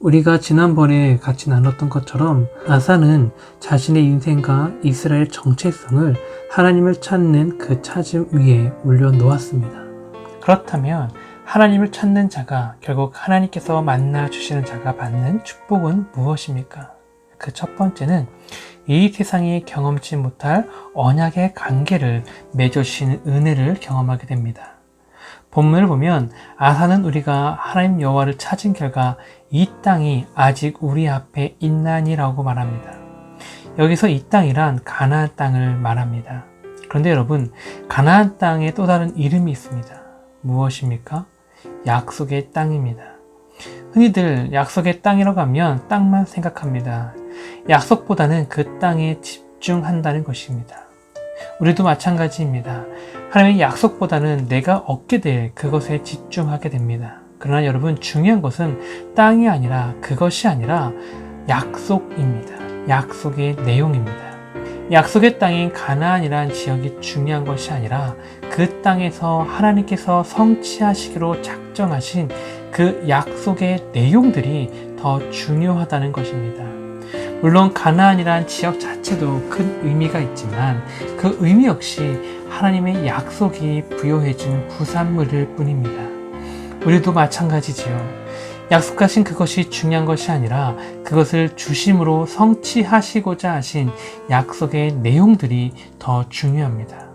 우리가 지난번에 같이 나눴던 것처럼 아사는 자신의 인생과 이스라엘 정체성을 하나님을 찾는 그 찾음 위에 올려놓았습니다. 그렇다면 하나님을 찾는 자가 결국 하나님께서 만나 주시는 자가 받는 축복은 무엇입니까? 그 첫 번째는 이 세상이 경험치 못할 언약의 관계를 맺어주시는 은혜를 경험하게 됩니다. 본문을 보면 아사는 우리가 하나님 여호와를 찾은 결과 이 땅이 아직 우리 앞에 있나니라고 말합니다. 여기서 이 땅이란 가나안 땅을 말합니다. 그런데 여러분 가나안 땅에 또 다른 이름이 있습니다. 무엇입니까? 약속의 땅입니다. 흔히들 약속의 땅이라고 하면 땅만 생각합니다. 약속보다는 그 땅에 집중한다는 것입니다. 우리도 마찬가지입니다. 하나님의 약속보다는 내가 얻게 될 그것에 집중하게 됩니다. 그러나 여러분 중요한 것은 땅이 아니라 그것이 아니라 약속입니다. 약속의 내용입니다. 약속의 땅인 가나안이란 지역이 중요한 것이 아니라 그 땅에서 하나님께서 성취하시기로 작정하신 그 약속의 내용들이 더 중요하다는 것입니다. 물론 가나안이란 지역 자체도 큰 의미가 있지만 그 의미 역시 하나님의 약속이 부여해준 부산물일 뿐입니다. 우리도 마찬가지지요. 약속하신 그것이 중요한 것이 아니라 그것을 주심으로 성취하시고자 하신 약속의 내용들이 더 중요합니다.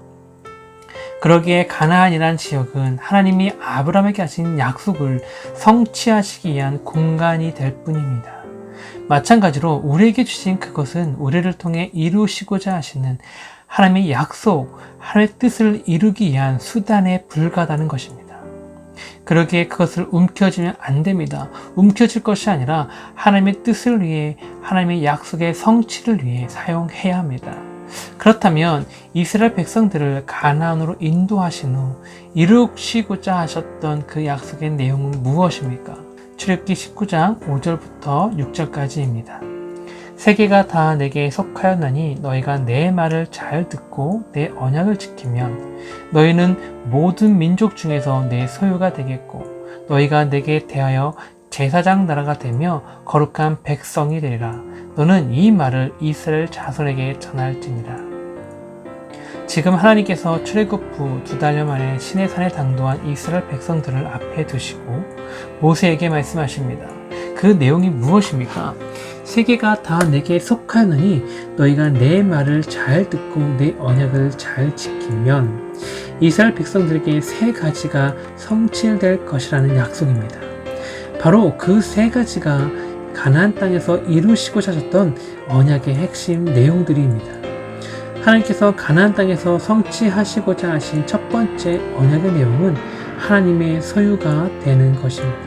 그러기에 가나안이란 지역은 하나님이 아브라함에게 하신 약속을 성취하시기 위한 공간이 될 뿐입니다. 마찬가지로 우리에게 주신 그것은 우리를 통해 이루시고자 하시는 하나님의 약속, 하나님의 뜻을 이루기 위한 수단에 불과하다는 것입니다. 그러기에 그것을 움켜쥐면 안 됩니다. 움켜질 것이 아니라 하나님의 뜻을 위해 하나님의 약속의 성취를 위해 사용해야 합니다. 그렇다면 이스라엘 백성들을 가나안으로 인도하신 후 이루시고자 하셨던 그 약속의 내용은 무엇입니까? 출애굽기 19장 5절부터 6절까지입니다. 세계가 다 내게 속하였나니 너희가 내 말을 잘 듣고 내 언약을 지키면 너희는 모든 민족 중에서 내 소유가 되겠고 너희가 내게 대하여 제사장 나라가 되며 거룩한 백성이 되리라. 너는 이 말을 이스라엘 자손에게 전할지니라. 지금 하나님께서 출애굽 후 두 달여 만에 신의 산에 당도한 이스라엘 백성들을 앞에 두시고 모세에게 말씀하십니다. 그 내용이 무엇입니까? 세계가 다 내게 속하느니 너희가 내 말을 잘 듣고 내 언약을 잘 지키면 이스라엘 백성들에게 세 가지가 성취될 것이라는 약속입니다. 바로 그 세 가지가 가나안 땅에서 이루시고자 하셨던 언약의 핵심 내용들입니다. 하나님께서 가나안 땅에서 성취하시고자 하신 첫 번째 언약의 내용은 하나님의 소유가 되는 것입니다.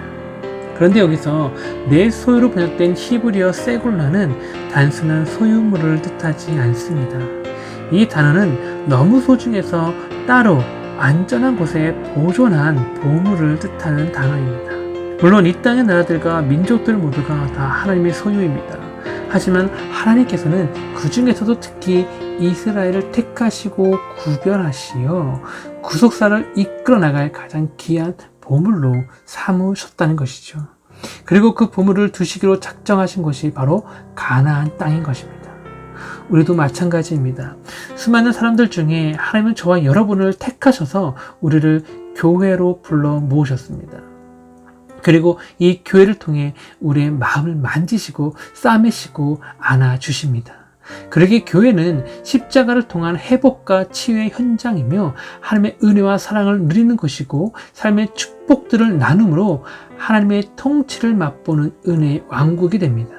그런데 여기서 내 소유로 번역된 히브리어 세굴라는 단순한 소유물을 뜻하지 않습니다. 이 단어는 너무 소중해서 따로 안전한 곳에 보존한 보물을 뜻하는 단어입니다. 물론 이 땅의 나라들과 민족들 모두가 다 하나님의 소유입니다. 하지만 하나님께서는 그 중에서도 특히 이스라엘을 택하시고 구별하시어 구속사를 이끌어 나갈 가장 귀한 보물로 삼으셨다는 것이죠. 그리고 그 보물을 두시기로 작정하신 곳이 바로 가나안 땅인 것입니다. 우리도 마찬가지입니다. 수많은 사람들 중에 하나님은 저와 여러분을 택하셔서 우리를 교회로 불러 모으셨습니다. 그리고 이 교회를 통해 우리의 마음을 만지시고 싸매시고 안아주십니다. 그러기 교회는 십자가를 통한 회복과 치유의 현장이며 하나님의 은혜와 사랑을 누리는 것이고 삶의 축복들을 나눔으로 하나님의 통치를 맛보는 은혜의 왕국이 됩니다.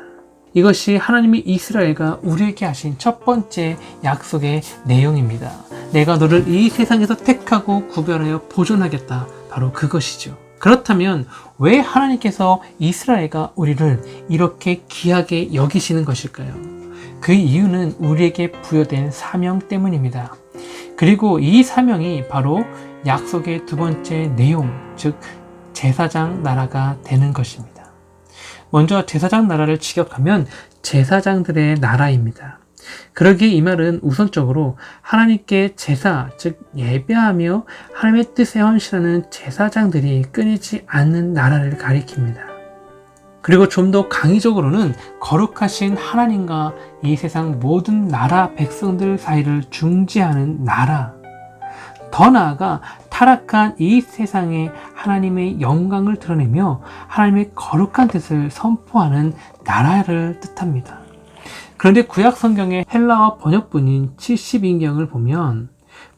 이것이 하나님이 이스라엘과 우리에게 하신 첫 번째 약속의 내용입니다. 내가 너를 이 세상에서 택하고 구별하여 보존하겠다. 바로 그것이죠. 그렇다면 왜 하나님께서 이스라엘과 우리를 이렇게 귀하게 여기시는 것일까요? 그 이유는 우리에게 부여된 사명 때문입니다. 그리고 이 사명이 바로 약속의 두 번째 내용, 즉, 제사장 나라가 되는 것입니다. 먼저 제사장 나라를 직역하면 제사장들의 나라입니다. 그러기에 이 말은 우선적으로 하나님께 제사, 즉 예배하며 하나님의 뜻에 헌신하는 제사장들이 끊이지 않는 나라를 가리킵니다. 그리고 좀 더 강의적으로는 거룩하신 하나님과 이 세상 모든 나라 백성들 사이를 중지하는 나라. 더 나아가 타락한 이 세상에 하나님의 영광을 드러내며 하나님의 거룩한 뜻을 선포하는 나라를 뜻합니다. 그런데 구약 성경의 헬라어 번역본인 70인경을 보면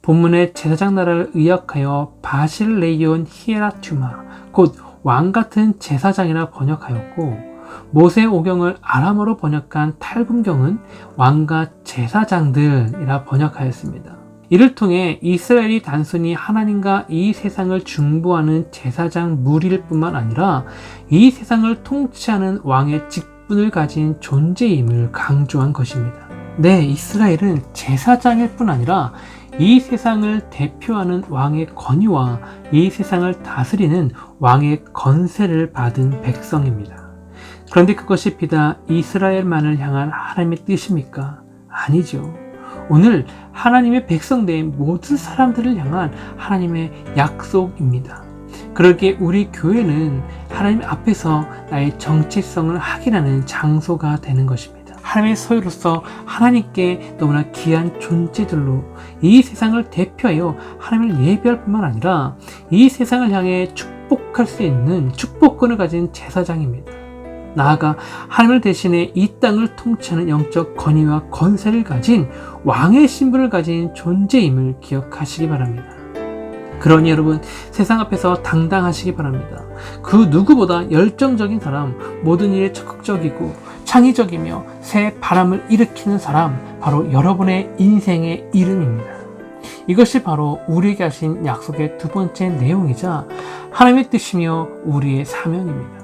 본문의 제사장 나라를 의역하여 바실레이온 히에라투마 곧 왕 같은 제사장이라 번역하였고 모세 오경을 아람어로 번역한 탈금경은 왕과 제사장들이라 번역하였습니다. 이를 통해 이스라엘이 단순히 하나님과 이 세상을 중보하는 제사장 무리일 뿐만 아니라 이 세상을 통치하는 왕의 직 분을 가진 존재임을 강조한 것입니다. 네, 이스라엘은 제사장일 뿐 아니라 이 세상을 대표하는 왕의 권위와 이 세상을 다스리는 왕의 건세를 받은 백성입니다. 그런데 그것이 비다 이스라엘만을 향한 하나님의 뜻입니까? 아니죠. 오늘 하나님의 백성된 모든 사람들을 향한 하나님의 약속입니다. 그러기에 우리 교회는 하나님 앞에서 나의 정체성을 확인하는 장소가 되는 것입니다. 하나님의 소유로서 하나님께 너무나 귀한 존재들로 이 세상을 대표하여 하나님을 예배할 뿐만 아니라 이 세상을 향해 축복할 수 있는 축복권을 가진 제사장입니다. 나아가 하나님을 대신해 이 땅을 통치하는 영적 권위와 건세를 가진 왕의 신분을 가진 존재임을 기억하시기 바랍니다. 그러니 여러분 세상 앞에서 당당하시기 바랍니다. 그 누구보다 열정적인 사람, 모든 일에 적극적이고 창의적이며 새 바람을 일으키는 사람, 바로 여러분의 인생의 이름입니다. 이것이 바로 우리에게 하신 약속의 두 번째 내용이자 하나님의 뜻이며 우리의 사명입니다.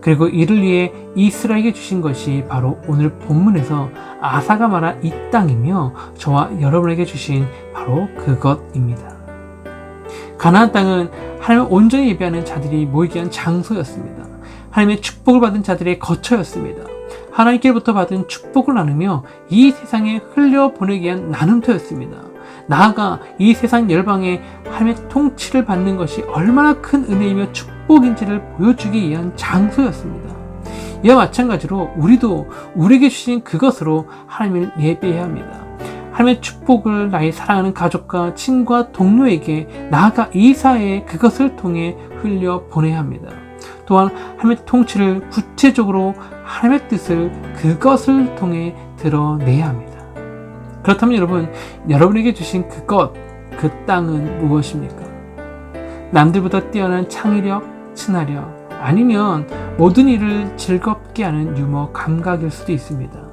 그리고 이를 위해 이스라엘에게 주신 것이 바로 오늘 본문에서 아사가 말한 이 땅이며 저와 여러분에게 주신 바로 그것입니다. 가나안 땅은 하나님을 온전히 예배하는 자들이 모이게 한 장소였습니다. 하나님의 축복을 받은 자들의 거처였습니다. 하나님께로부터 받은 축복을 나누며 이 세상에 흘려 보내기 위한 나눔터였습니다. 나아가 이 세상 열방에 하나님의 통치를 받는 것이 얼마나 큰 은혜이며 축복인지를 보여주기 위한 장소였습니다. 이와 마찬가지로 우리도 우리에게 주신 그것으로 하나님을 예배해야 합니다. 하나님의 축복을 나의 사랑하는 가족과 친구와 동료에게 나아가 이 사회에 그것을 통해 흘려 보내야 합니다. 또한 하나님의 통치를 구체적으로 하나님의 뜻을 그것을 통해 드러내야 합니다. 그렇다면 여러분, 여러분에게 주신 그것, 그 땅은 무엇입니까? 남들보다 뛰어난 창의력, 친화력, 아니면 모든 일을 즐겁게 하는 유머, 감각일 수도 있습니다.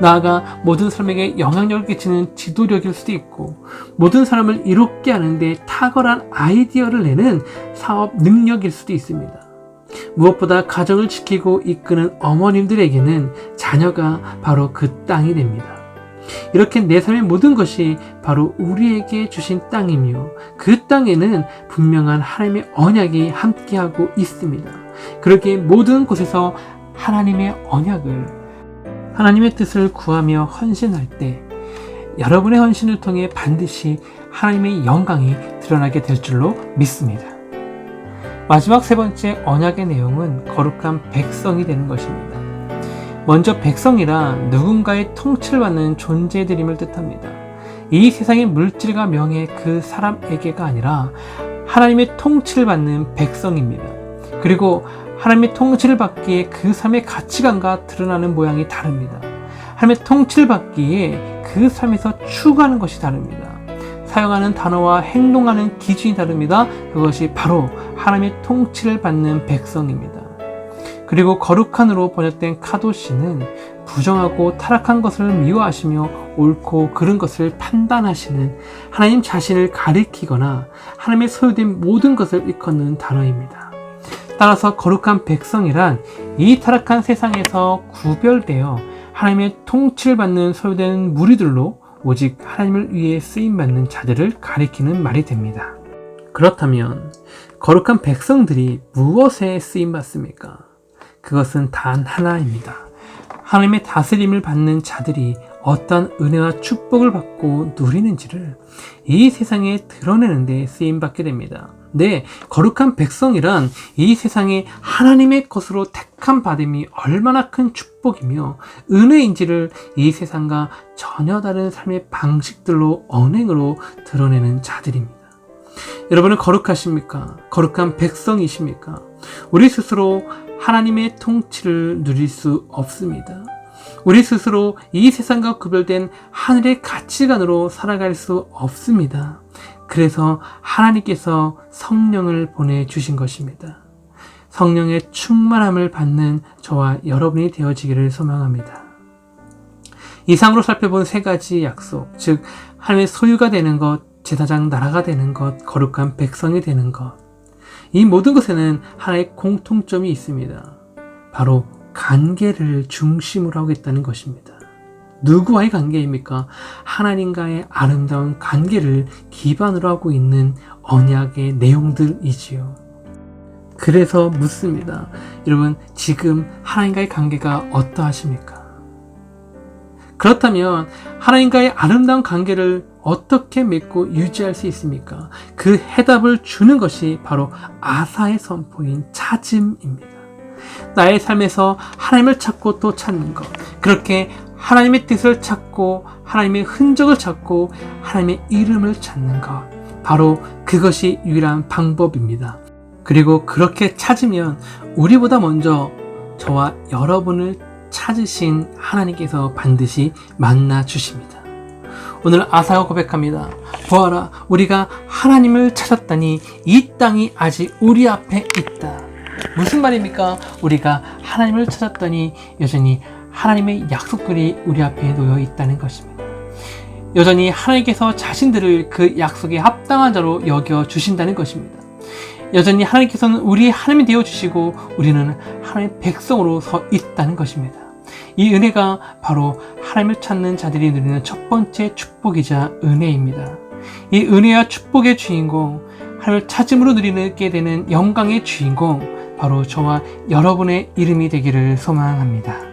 나아가 모든 사람에게 영향력을 끼치는 지도력일 수도 있고 모든 사람을 이롭게 하는데 탁월한 아이디어를 내는 사업 능력일 수도 있습니다. 무엇보다 가정을 지키고 이끄는 어머님들에게는 자녀가 바로 그 땅이 됩니다. 이렇게 내 삶의 모든 것이 바로 우리에게 주신 땅이며 그 땅에는 분명한 하나님의 언약이 함께하고 있습니다. 그렇게 모든 곳에서 하나님의 언약을 하나님의 뜻을 구하며 헌신할 때 여러분의 헌신을 통해 반드시 하나님의 영광이 드러나게 될 줄로 믿습니다. 마지막 세 번째 언약의 내용은 거룩한 백성이 되는 것입니다. 먼저 백성이라 누군가의 통치를 받는 존재들임을 뜻합니다. 이 세상의 물질과 명예 그 사람에게가 아니라 하나님의 통치를 받는 백성입니다. 그리고 하나님의 통치를 받기에 그 삶의 가치관과 드러나는 모양이 다릅니다. 하나님의 통치를 받기에 그 삶에서 추구하는 것이 다릅니다. 사용하는 단어와 행동하는 기준이 다릅니다. 그것이 바로 하나님의 통치를 받는 백성입니다. 그리고 거룩한으로 번역된 카도시는 부정하고 타락한 것을 미워하시며 옳고 그른 것을 판단하시는 하나님 자신을 가리키거나 하나님의 소유된 모든 것을 일컫는 단어입니다. 따라서 거룩한 백성이란 이 타락한 세상에서 구별되어 하나님의 통치를 받는 소유된 무리들로 오직 하나님을 위해 쓰임받는 자들을 가리키는 말이 됩니다. 그렇다면 거룩한 백성들이 무엇에 쓰임받습니까? 그것은 단 하나입니다. 하나님의 다스림을 받는 자들이 어떤 은혜와 축복을 받고 누리는지를 이 세상에 드러내는 데 쓰임받게 됩니다. 네, 거룩한 백성이란 이 세상에 하나님의 것으로 택함 받음이 얼마나 큰 축복이며 은혜인지를 이 세상과 전혀 다른 삶의 방식들로 언행으로 드러내는 자들입니다. 여러분은 거룩하십니까? 거룩한 백성이십니까? 우리 스스로 하나님의 통치를 누릴 수 없습니다. 우리 스스로 이 세상과 구별된 하늘의 가치관으로 살아갈 수 없습니다. 그래서 하나님께서 성령을 보내주신 것입니다. 성령의 충만함을 받는 저와 여러분이 되어지기를 소망합니다. 이상으로 살펴본 세 가지 약속, 즉, 하나님의 소유가 되는 것, 제사장 나라가 되는 것, 거룩한 백성이 되는 것. 이 모든 것에는 하나의 공통점이 있습니다. 바로 관계를 중심으로 하고 있다는 것입니다. 누구와의 관계입니까? 하나님과의 아름다운 관계를 기반으로 하고 있는 언약의 내용들이지요. 그래서 묻습니다. 여러분, 지금 하나님과의 관계가 어떠하십니까? 그렇다면 하나님과의 아름다운 관계를 어떻게 맺고 유지할 수 있습니까? 그 해답을 주는 것이 바로 아사의 선포인 찾음입니다. 나의 삶에서 하나님을 찾고 또 찾는 것. 그렇게 하나님의 뜻을 찾고 하나님의 흔적을 찾고 하나님의 이름을 찾는 것. 바로 그것이 유일한 방법입니다. 그리고 그렇게 찾으면 우리보다 먼저 저와 여러분을 찾으신 하나님께서 반드시 만나 주십니다. 오늘 아사가 고백합니다. 보아라, 우리가 하나님을 찾았다니 이 땅이 아직 우리 앞에 있다. 무슨 말입니까? 우리가 하나님을 찾았더니 여전히 하나님의 약속들이 우리 앞에 놓여 있다는 것입니다. 여전히 하나님께서 자신들을 그 약속에 합당한 자로 여겨 주신다는 것입니다. 여전히 하나님께서는 우리 하나님이 되어 주시고 우리는 하나님의 백성으로 서 있다는 것입니다. 이 은혜가 바로 하나님을 찾는 자들이 누리는 첫 번째 축복이자 은혜입니다. 이 은혜와 축복의 주인공, 하나님을 찾음으로 누리게 되는 영광의 주인공, 바로 저와 여러분의 이름이 되기를 소망합니다.